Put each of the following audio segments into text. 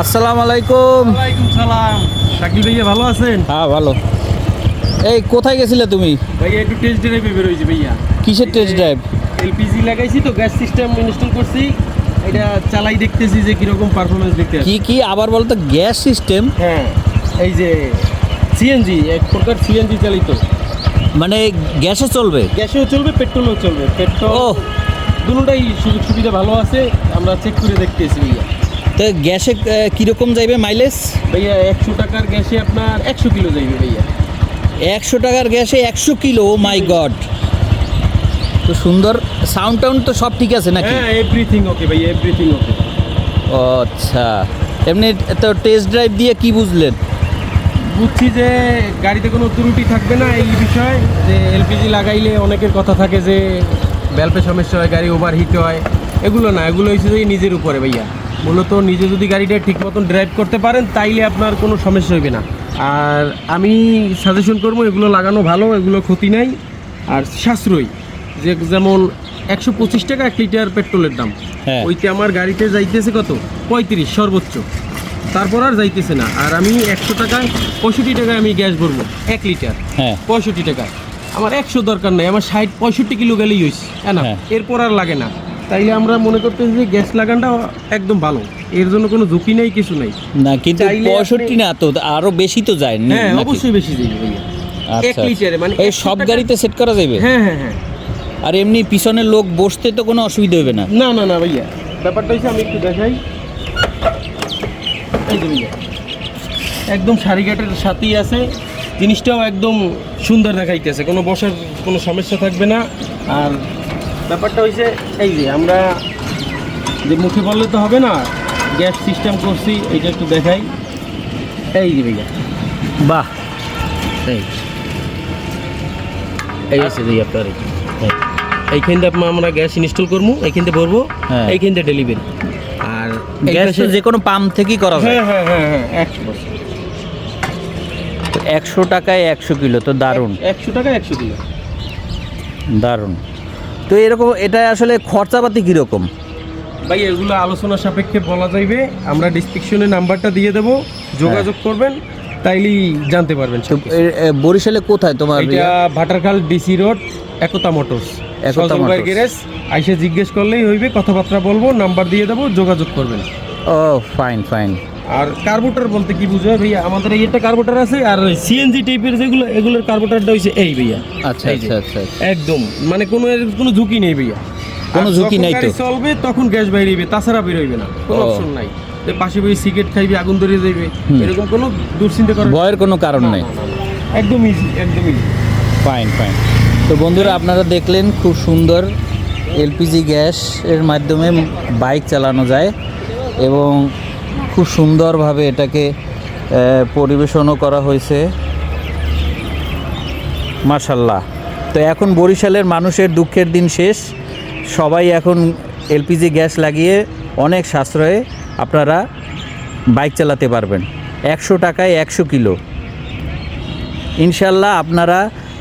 আসসালামু আলাইকুম। ওয়ালাইকুম সালাম। শাকিল ভাইয়া ভালো আছেন? হ্যাঁ ভালো। এই কোথায় গেছিলে তুমি? ভাইয়া একটু টেস্ট ড্রাইভে বেরোইছি ভাইয়া। কিসের টেস্ট ড্রাইভ এলপিজি লাগাইছি তো গ্যাস সিস্টেম ইনস্টল করছি। এটা চালাই দেখতেছি যে কীরকম পারফরমেন্স দেখতে কি কি? আবার বলতো গ্যাস সিস্টেম হ্যাঁ এই যে সিএনজি এক প্রকার সিএনজি চালিত। মানে গ্যাসে চলবে? গ্যাসেও চলবে পেট্রোলও চলবে। পেট্রোল ও। দুটোটাই সুযোগ সুবিধা ভালো আছে আমরা চেক করে দেখতেছি ভাইয়া। তো গ্যাসে কীরকম যাইবে মাইলেজ ভাইয়া একশো টাকার গ্যাসে আপনার একশো কিলো যাইবে ভাইয়া। একশো টাকার গ্যাসে একশো কিলো মাই গড তো সুন্দর সাউন্ড টাউন্ড তো সব ঠিক আছে নাকি? হ্যাঁ এভরিথিং ওকে ভাইয়া এভরিথিং ওকে ও আচ্ছা এমনি তো টেস্ট ড্রাইভ দিয়ে কি বুঝলেন? বুঝছি যে গাড়িতে কোনো ত্রুটি থাকবে না এই বিষয়ে যে এলপিজি লাগাইলে অনেকের কথা থাকে যে ব্যালপে সমস্যা হয় গাড়ি ওভারহিট হয় এগুলো না এগুলো হচ্ছে যে নিজের উপরে ভাইয়া। মূলত নিজে যদি গাড়িটা ঠিক মতন ড্রাইভ করতে পারেন তাইলে আপনার কোনো সমস্যা হবে না। আর আমি সাজেশন করব এগুলো লাগানো ভালো এগুলো ক্ষতি নাই। আর সাশ্রয়ী যে যেমন একশো পঁচিশ টাকা এক লিটার পেট্রোলের দাম। হ্যাঁ। ওইতে আমার গাড়িতে যাইতেছে কত? পঁয়ত্রিশ সর্বোচ্চ। তারপর আর যাইতেছে না। আর আমি একশো টাকায় পঁয়ষট্টি টাকায় আমি গ্যাস ভরবো এক লিটার। হ্যাঁ। পঁয়ষট্টি টাকায়। আমার একশো দরকার নাই আমার ষাট পঁয়ষট্টি কিলো গেলেই হয়েছে হ্যাঁ না? হ্যাঁ। এরপর আর লাগে না। তাইলে আমরা মনে করতেছি যে গ্যাস লাগানটা একদম ভালো। এর জন্য কোনো ঝুঁকি নেই কিছু নেই। না কিন্তু পঁয়ষট্টি না তো আরও বেশি তো যায় না- হ্যাঁ অবশ্যই বেশি যাইবে ভাইয়া। আচ্ছা, এক লিটারে মানে এই সব গাড়িতে সেট করা যাবে হ্যাঁ হ্যাঁ হ্যাঁ। আর এমনি পিছনের লোক বসতে তো কোনো অসুবিধা হবে না? না না না ভাইয়া। ব্যাপারটা হচ্ছে আমি একটু দেখাই। এই যে ভাইয়া। একদম সারিঘাটের সাথেই আছে। জিনিসটাও একদম সুন্দর দেখাইতেছে। কোনো বসার কোনো সমস্যা থাকবে না। আর ব্যাপারটা হয়েছে এই যে আমরা যে মুখে বললে তো হবে না গ্যাস সিস্টেম করছি এইটা একটু দেখাই। এই যে ভাইয়া। বাহ। এই। এই আছে ভাইয়া আপনার। এই। এই। এইখান থেকে আমরা গ্যাস ইনস্টল করব এইখান থেকে ভরবো হ্যাঁ। এইখান থেকে ডেলিভারি আর গ্যাস যে কোনো পাম্প থেকেই করা যায়। হ্যাঁ হ্যাঁ হ্যাঁ হ্যাঁ একশো একশো টাকায় একশো কিলো তো দারুণ। একশো টাকা একশো কিলো। দারুণ। তো এরকম এটা আসলে খরচাপাতি কীরকম? ভাই এগুলো আলোচনা সাপেক্ষে বলা যাইবে। আমরা ডিসক্রিপশনে নাম্বারটা দিয়ে দেবো। যোগাযোগ করবেন তাইলেই জানতে পারবেন বরিশালে কোথায় তোমার এটা Bhatarkhal DC road Ekta motors. Ekta motors. Garage আইসে জিজ্ঞেস করলেই হইবে কথাবার্তা বলব নাম্বার দিয়ে দেবো যোগাযোগ করবেন। ও ফাইন ফাইন আর কার্বোটার বলতে কি বুঝো ভাইয়া? আমাদের এই একটা কার্বোটার আছে আর সিএনজি টাইপের যেগুলো এগুলোর কার্বোটারটা হচ্ছে এই ভাইয়া। আচ্ছা আচ্ছা আচ্ছা একদম। মানে কোনো এর কোনো ঝুঁকি নেই ভাইয়া। কোনো ঝুঁকি নাই তো? চলবে তখন গ্যাস বাইরেবে তাছাড়া বেরোইবে না। কোনো। অপশন নাই। পাশে বই সিগারেট খাইবে আগুন ধরে যাইবে এরকম কোনো দুশ্চিন্তা করার ভয়ের কোনো কারণ নেই। একদম ইজি একদম ইজি ফাইন ফাইন তো বন্ধুরা আপনারা দেখলেন খুব সুন্দর এলপিজি গ্যাস এর মাধ্যমে বাইক চালানো যায় এবং খুব সুন্দরভাবে এটাকে পরিবেশনও করা হয়েছে। মার্শাল্লাহ তো এখন বরিশালের মানুষের দুঃখের দিন শেষ। সবাই এখন এলপিজি গ্যাস লাগিয়ে অনেক সাশ্রয়ে আপনারা বাইক চালাতে পারবেন। একশো টাকায় একশো কিলো। ইনশাল্লাহ আপনারা,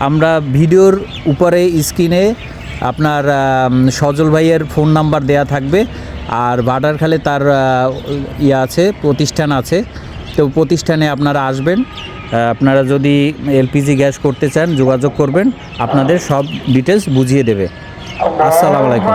আমরা ভিডিওর উপরে স্ক্রিনে আপনার সজল ভাইয়ের ফোন নাম্বার দেয়া থাকবে। আর বাডারখালে তার ইয়ে আছে, প্রতিষ্ঠান আছে। তো প্রতিষ্ঠানে আপনারা আসবেন আপনারা যদি এলপিজি গ্যাস করতে চান, যোগাযোগ করবেন, আপনাদের সব ডিটেলস বুঝিয়ে দেবে। আসসালামু আলাইকুম।